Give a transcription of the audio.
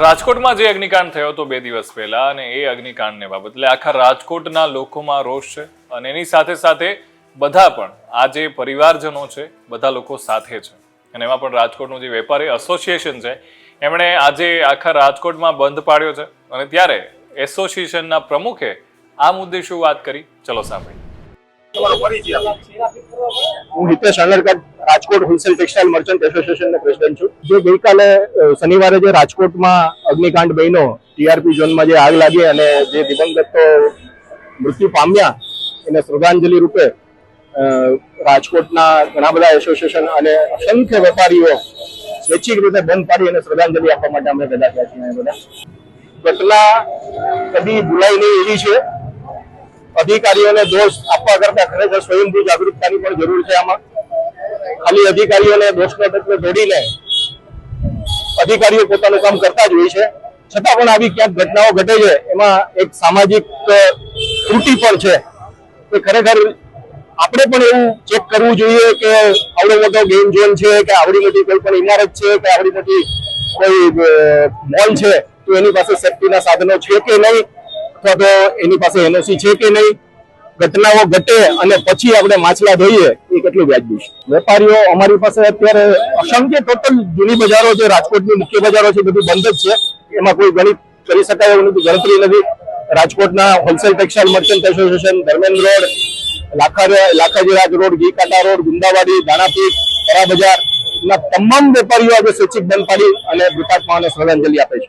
રાજકોટમાં જે અગ્નિકાંડ થયો હતો બે દિવસ પહેલા અને એ અગ્નિકાંડને બાબત આખા રાજકોટના લોકોમાં રોષ છે અને એની સાથે સાથે બધા પણ, આ જે પરિવારજનો છે, બધા લોકો સાથે છે. અને એમાં પણ રાજકોટનું જે વેપારી એસોસિએશન છે, એમણે આજે આખા રાજકોટમાં બંધ પાડ્યો છે. અને ત્યારે એસોસિએશનના પ્રમુખે આ મુદ્દે શું વાત કરી? ચલો સાંભળી હું Hitesh Anarkat Rajkot wholesale textile merchant એસોસિએશનનો president છું. જે ગઈકાલે શનિવારે જે રાજકોટમાં અગ્નિકાંડ બન્યો ટીઆરપી ઝોનમાં જે આગ લાગી અને જે દિવંગતો મૃત્યુ પામ્યા, એને શ્રદ્ધાંજલિ રૂપે રાજકોટના ઘણા બધા એસોસિએશન અને અસંખ્ય વેપારીઓ સ્વૈચ્છિક રીતે બંધ પાડી અને શ્રદ્ધાંજલિ આપવા માટે અમે ભેગા થયા છીએ. બધા. ઘટના કદી ભૂલાઈ નહીં એવી છે. અધિકારીઓને દોષ આપવા કરતા ખરેખર સ્વયંભૂ જાગૃતતાની પણ જરૂર છે આમાં. ખાલી અધિકારીઓને દોષનો ટકલો જોડીને અધિકારીઓ પોતાનું કામ કરતા જ હોય છે. છતાં પણ આવી ક્યાંક ઘટનાઓ ઘટે છે, એમાં એક સામાજિક ત્રુટિ પણ છે. કે ખરેખર આપણે પણ એવું ચેક કરવું જોઈએ કે આવડો મોટો ગેમ ઝોન છે, કે આવડી મોટી કોઈ પણ ઇમારત છે, કે આવડી મોટી કોઈ મોલ છે, તો એની પાસે સેફટીના સાધનો છે કે નહીં? અથવા તો એની પાસે એનઓસી છે કે નહીં? ઘટનાઓ ઘટે અને પછી આપણે માછલા ધોઈએ એ કેટલું વ્યાજબી છે. વેપારીઓ અમારી પાસે અત્યારે અસંખ્ય ટોટલ જૂની બજારો છે, રાજકોટની મુખ્ય બજારો છે બધું બંધ જ છે. એમાં કોઈ ગણિત કરી શકાય એવું નથી, ગણતરી નથી. રાજકોટના wholesale textile merchant association Dharmendra road Lakha Lakhaji Raj road ગીકાટા road, Gundawadi Danapith Para બજાર ના તમામ વેપારીઓ આજે સ્વૈચ્છિક બંધ પાડી અને મૃતાત્માઓને શ્રદ્ધાંજલિ આપે છે.